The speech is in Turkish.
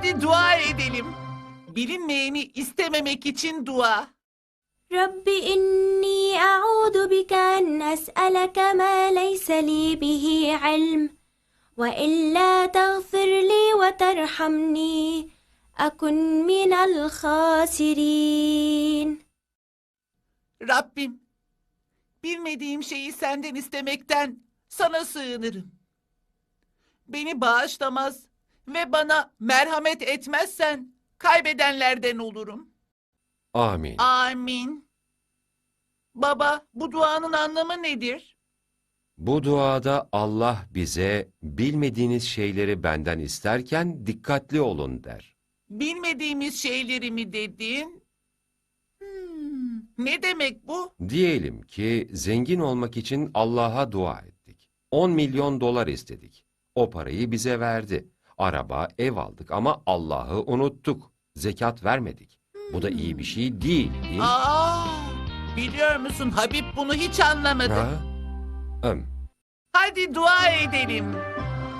Hadi dua edelim. Bilinmeyeni istememek için dua. رب إني أعوذ بك أن أسألك ما ليس لي به علم وإلا تغفر لي وترحمني أكن من الخاسرين Rabbim, bilmediğim şeyi senden istemekten sana sığınırım. Beni bağışlamaz ve bana merhamet etmezsen kaybedenlerden olurum. Amin. Amin. Baba, bu duanın anlamı nedir? Bu duada Allah bize bilmediğiniz şeyleri benden isterken dikkatli olun der. Bilmediğimiz şeyleri mi dedin? Hmm, ne demek bu? Diyelim ki zengin olmak için Allah'a dua ettik. 10 milyon dolar istedik. O parayı bize verdi. Araba, ev aldık ama Allah'ı unuttuk. Zekat vermedik. Bu da iyi bir şey değil, değil mi? Aa, biliyor musun Habib bunu hiç anlamadı. Ha? Öm. Hadi dua edelim.